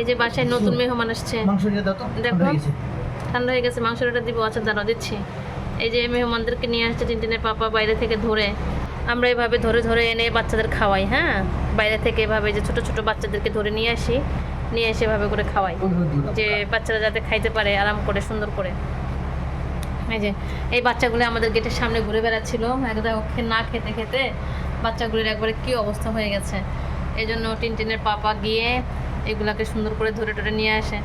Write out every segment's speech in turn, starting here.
এই যে বাসায় নতুন মেহমান আসছে মাংস দিয়ে দাও তো দেখো। ঠান্ডা হয়ে গেছে। মাংসটা দিব আচ্ছা দাঁড়া দিচ্ছি এই যে মেহমানদেরকে নিয়ে আসছে টিনটিনের পাপা বাইরে থেকে ধরে আমরা এভাবে ধরে ধরে এনে বাচ্চাদের খাওয়াই হ্যাঁ বাইরে থেকে এভাবে যে ছোট ছোট বাচ্চাদেরকে ধরে নিয়ে আসি নিয়ে এসে এভাবে করে খাওয়াই। যে বাচ্চারা যাতে খাইতে পারে আরাম করে সুন্দর করে এই যে এই বাচ্চাগুলো আমাদের গেটের সামনে ঘুরে বেড়াচ্ছিল একদম ওকে না খেতে খেতে বাচ্চাগুলির একবারে কি অবস্থা হয়ে গেছে এই জন্য টিনটিনের পাপা গিয়ে এগুলাকে সুন্দর করে ধরে টরে নিয়ে আসে।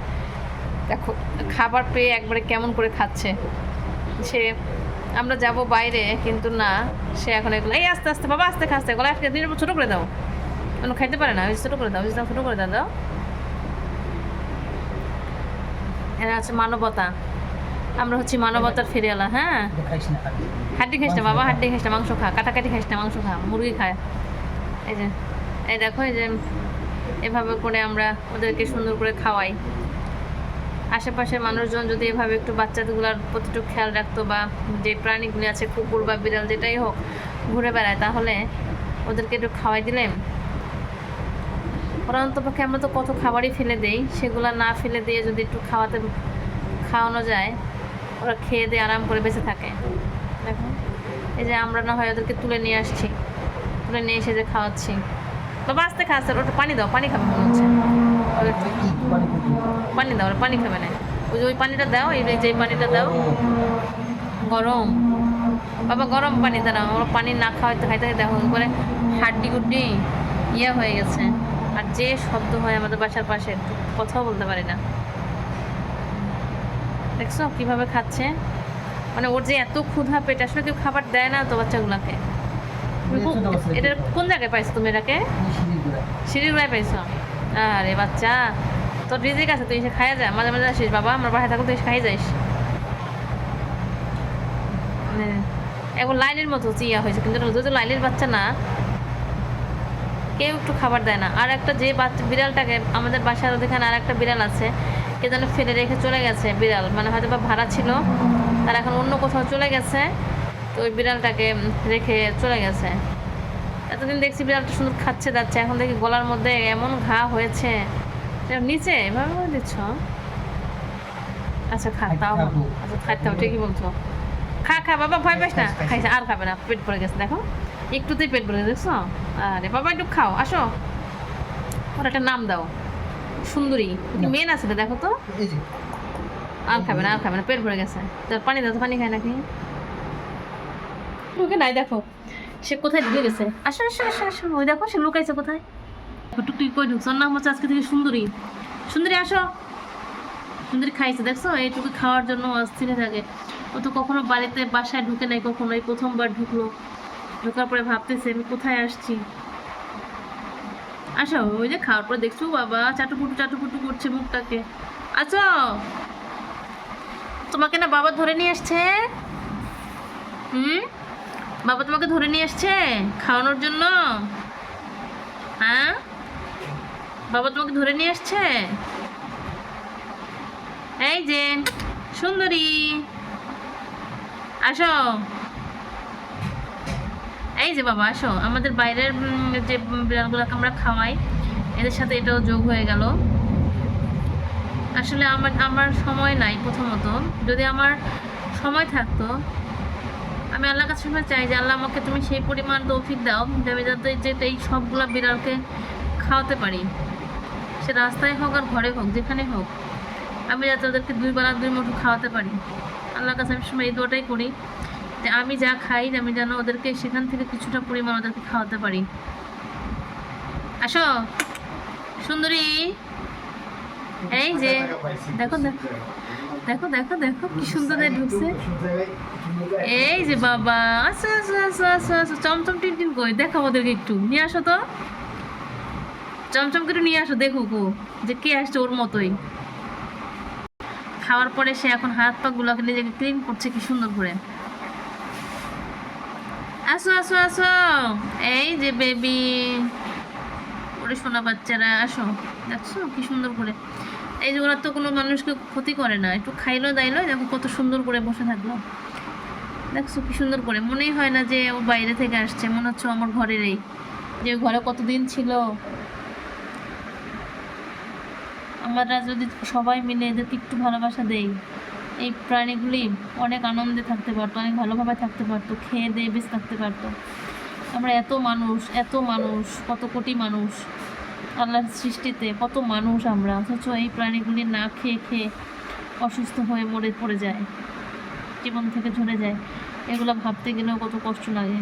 দেখো খাবার পেয়ে একবারে কেমন করে খাচ্ছে। সে আমরা যাব বাইরে কিন্তু না সে এখন এগুলো এই আস্তে আস্তে বাবা আস্তে খাস্তে গলা আজকে দিনের ছোটো করে দাও। কোনো খাইতে পারে না ওই ছোটো করে দাও ওই ছোটো করে দাও দাও। এরা হচ্ছে মানবতা। আমরা হচ্ছি মানবতার ফিরিয়ালা হ্যাঁ। হাড্ডি খাইস না বাবা হাড্ডি খাইস না মাংস খা কাটাকাটি খাইস না মাংস খা মুরগি খায়। এই যে এই দেখো এই যে এভাবে করে আমরা ওদেরকে সুন্দর করে খাওয়াই। আশেপাশের মানুষজন যদি এভাবে একটু বাচ্চাগুলোর প্রতি একটু খেয়াল রাখতো বা যে প্রাণীগুলি আছে, কুকুর বা বিড়াল যেটাই হোক, ঘুরে বেড়ায়, তাহলে ওদেরকে একটু খাওয়াই দিলেন। ওরা অন্তপক্ষে আমরা তো কত খাবারই ফেলে দেই, সেগুলো না ফেলে দিয়ে যদি একটু খাওয়াতে, খাওয়ানো যায়, ওরা খেয়ে দিয়ে আরাম করে বেঁচে থাকে। দেখো এই যে আমরা না হয় ওদেরকে তুলে নিয়ে আসছি, তুলে নিয়ে এসে যে খাওয়াচ্ছি। বাবা, আস্তে খাচ্ছে ওটা পানি দাও, পানি খাবে মনে হচ্ছে। পানি দাও ওরা পানি খাবে না। ওই যে ওই পানিটা দাও, এই যে পানিটা দাও। গরম। বাবা, গরম পানি দাও ওরা পানি না খাওয়াইতে, খাইতে খাইতে, দেখো করে হাড্ডি গুড্ডি ইয়ে হয়ে গেছে। আর যে শব্দ হয় আমাদের বাসার পাশে, কথাও বলতে পারি না। দেখছ কীভাবে খাচ্ছে? মানে ওর যে এত ক্ষুধা পেট, আসলে কেউ খাবার দেয় না তো বাচ্চাগুলোকে তুমি কোন- ছোট বাচ্চাদের এটা কোন জায়গায় পাইছো তুমি এটাকে? এই সিঁড়ির গোড়ায়। সিঁড়ির গোড়ায় পাইছো। আরে বাচ্চা, তোর রিজিক আছে, তুই যা, মাঝে মাঝে আসিস, বাবা, আমার বাসায় তুই খাই যাইস। এখন লাইনের মতো হয়েছে, কিন্তু লাইনের বাচ্চা না, কেউ একটু খাবার দেয় না। আর একটা যে বাচ্চা, বিড়ালটাকে, আমাদের বাসার ওখানে আর একটা বিড়াল আছে, কে যেন ফেলে রেখে চলে গেছে, বিড়াল। মানে হয়তো বা ভাড়া ছিল, তার এখন অন্য কোথাও চলে গেছে তো ওই বিড়ালটাকে রেখে চলে গেছে। এতদিন দেখছি বিড়ালটা সুন্দর খাচ্ছে যাচ্ছে এখন দেখি গলার মধ্যে এমন ঘা হয়েছে। নিচে এভাবে করে দিচ্ছ? আচ্ছা খা তাও। আচ্ছা খাইতে হবে ঠিকই বলছো। খা খা বাবা ভয় পাস না। খাইছে আর খাবে না পেট ভরে গেছে দেখো। একটুতেই পেট ভরে গেছে দেখছ? আরে বাবা একটু খাও আসো। ওর একটা নাম দাও। সুন্দরী মেন আছে দেখো তো। আর খাবে না আর খাবে না পেট ভরে গেছে। তোর পানি দাও তো পানি খায় নাকি? ঢুকে নাই, দেখো। সে কোথায় ঢুকে গেছে? আসো আসো আসো আসো। ওই দেখো, সে লুকাইছে কোথায়? টুকটুকি কই ঢুকছো। ওর নাম হচ্ছে আজকে থেকে সুন্দরী। সুন্দরী, আসো। সুন্দরী খাইছে, দেখছ? এইটুকু খাওয়ার জন্য অস্থির থাকে। ও তো কখনো বাড়িতে, বাসায় ঢুকে নাই কখনো এই প্রথমবার ঢুকলো। ঢোকার পরে ভাবতেছে, আমি কোথায় আসছি? আসো, ওই যে খাওয়ার পরে দেখছ, বাবা চাটুপুটু চাটুপুটু করছে মুখটাকে। আচ্ছা তোমাকে না বাবা ধরে নিয়ে আসছে। হুম? বাবা তোমাকে ধরে নিয়ে আসছে খাওয়ানোর জন্য? হ্যাঁ? বাবা তোমাকে ধরে নিয়ে আসছে? এই যে, সুন্দরী। আসো। এই যে বাবা, আসো। আমাদের বাইরের যে বিড়ালগুলোকে আমরা খাওয়াই, এদের সাথে এটাও যোগ হয়ে গেল। আসলে আমার আমার সময় নাই প্রথমত। যদি আমার সময় থাকতো আমি আল্লাহর কাছে চাই যে আল্লাহ আমাকে তুমি সেই পরিমাণ তৌফিক দাও যে আমি যাতে যে এই সবগুলা বিড়ালকে খাওয়াতে পারি। সে রাস্তায় হোক আর ঘরে হোক, যেখানে হোক, আমি যাতে ওদেরকে দুই বেলা দুই মুঠো খাওয়াতে পারি। আল্লাহর কাছে আমি সময় এই দোয়াটাই করি যে আমি যা খাই, আমি যেন ওদেরকে সেখান থেকে কিছুটা পরিমাণ ওদেরকে খাওয়াতে পারি। আসো, সুন্দরী। এই যে, দেখো দেখো দেখো দেখো দেখো, কি সুন্দর ঢুকছে। এই যে বাবা আচ্ছা আচ্ছা আচ্ছা আচ্ছা আচ্ছা চমচম টিনটিন কই? দেখো ওদেরকে একটু। নিয়ে আসো তো। চমচম করে নিয়ে আসো দেখুক যে কে আসছে ওর মতোই। খাওয়ার পরে সে এখন হাত পা গুলাকে নিজেকে ক্লিন করছে, কি সুন্দর করে। আসো আসো আসো। এই যে বেবি ওরে সোনা বাচ্চারা, আসো। দেখছ কি সুন্দর করে? এই যে ওরা তো কোনো মানুষকে ক্ষতি করে না, একটু খাইলো দাইলো, দেখো কত সুন্দর করে বসে থাকল। দেখছ কি সুন্দর করে? মনেই হয় না যে ও বাইরে থেকে আসছে, মনে হচ্ছে আমার ঘরেরই যে ঘরে কতদিন ছিল। আমরা যদি সবাই মিলে এদেরকে একটু ভালোবাসা দেই, এই প্রাণীগুলি অনেক আনন্দে থাকতে পারতো, অনেক ভালোভাবে থাকতে পারতো, খেয়ে দিয়ে বেশ থাকতে পারতো। আমরা এত মানুষ এত মানুষ, কত কোটি মানুষ আল্লাহ সৃষ্টিতে কত মানুষ আমরা, অথচ এই প্রাণীগুলি না খেয়ে খেয়ে অসুস্থ হয়ে মরে, পড়ে যায়, জীবন থেকে ঝরে যায়। এগুলো ভাবতে গেলেও কত কষ্ট লাগে।